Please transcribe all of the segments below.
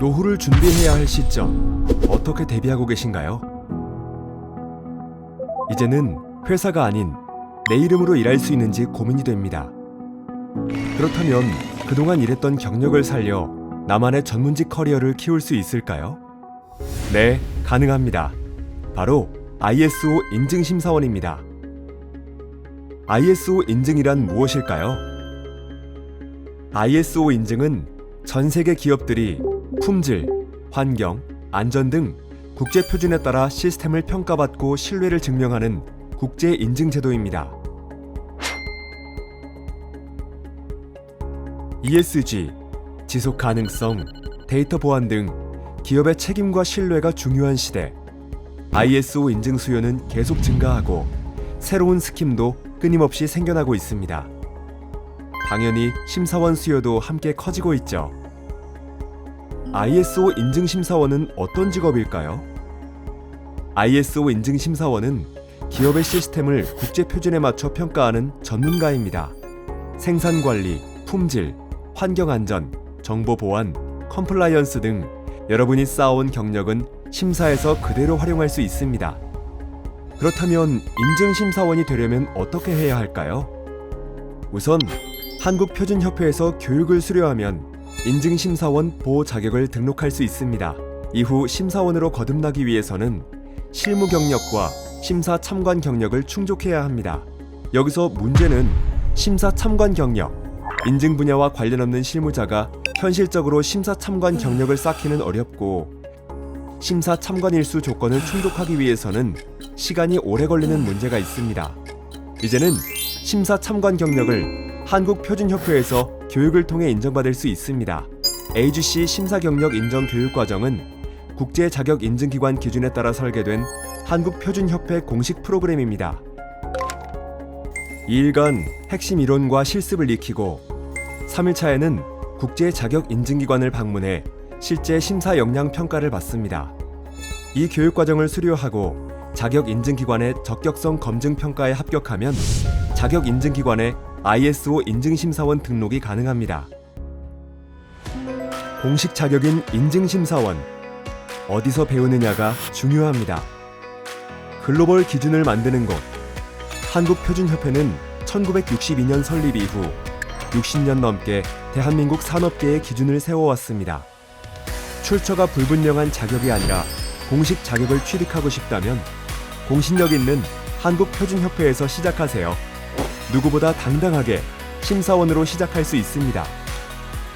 노후를 준비해야 할 시점 어떻게 대비하고 계신가요? 이제는 회사가 아닌 내 이름으로 일할 수 있는지 고민이 됩니다. 그렇다면 그동안 일했던 경력을 살려 나만의 전문직 커리어를 키울 수 있을까요? 네, 가능합니다. 바로 ISO 인증 심사원입니다. ISO 인증이란 무엇일까요? ISO 인증은 전 세계 기업들이 품질, 환경, 안전 등 국제 표준에 따라 시스템을 평가받고 신뢰를 증명하는 국제 인증 제도입니다. ESG, 지속 가능성, 데이터 보안 등 기업의 책임과 신뢰가 중요한 시대. ISO 인증 수요는 계속 증가하고 새로운 스킴도 끊임없이 생겨나고 있습니다. 당연히 심사원 수요도 함께 커지고 있죠. ISO 인증 심사원은 어떤 직업일까요? ISO 인증 심사원은 기업의 시스템을 국제 표준에 맞춰 평가하는 전문가입니다. 생산 관리, 품질, 환경 안전, 정보 보안, 컴플라이언스 등 여러분이 쌓아온 경력은 심사에서 그대로 활용할 수 있습니다. 그렇다면 인증 심사원이 되려면 어떻게 해야 할까요? 우선 한국표준협회에서 교육을 수료하면 인증심사원 보호 자격을 등록할 수 있습니다. 이후 심사원으로 거듭나기 위해서는 실무 경력과 심사 참관 경력을 충족해야 합니다. 여기서 문제는 심사 참관 경력, 인증 분야와 관련 없는 실무자가 현실적으로 심사 참관 경력을 쌓기는 어렵고 심사 참관 일수 조건을 충족하기 위해서는 시간이 오래 걸리는 문제가 있습니다. 이제는 심사 참관 경력을 한국표준협회에서 교육을 통해 인정받을 수 있습니다. AGC 심사 경력 인정 교육 과정은 국제 자격 인증 기관 기준에 따라 설계된 한국표준협회 공식 프로그램입니다. 2일간 핵심 이론과 실습을 익히고 3일차에는 국제 자격 인증 기관을 방문해 실제 심사 역량 평가를 받습니다. 이 교육 과정을 수료하고 자격 인증 기관의 적격성 검증 평가에 합격하면 자격 인증 기관의 ISO 인증 심사원 등록이 가능합니다. 공식 자격인 인증 심사원 어디서 배우느냐가 중요합니다. 글로벌 기준을 만드는 곳 한국표준협회는 1962년 설립 이후 60년 넘게 대한민국 산업계의 기준을 세워왔습니다. 출처가 불분명한 자격이 아니라 공식 자격을 취득하고 싶다면 공신력 있는 한국표준협회에서 시작하세요. 누구보다 당당하게 심사원으로 시작할 수 있습니다.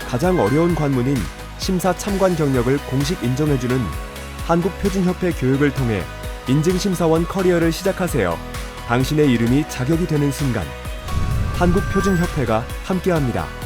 가장 어려운 관문인 심사 참관 경력을 공식 인정해주는 한국표준협회 교육을 통해 인증심사원 커리어를 시작하세요. 당신의 이름이 자격이 되는 순간 한국표준협회가 함께합니다.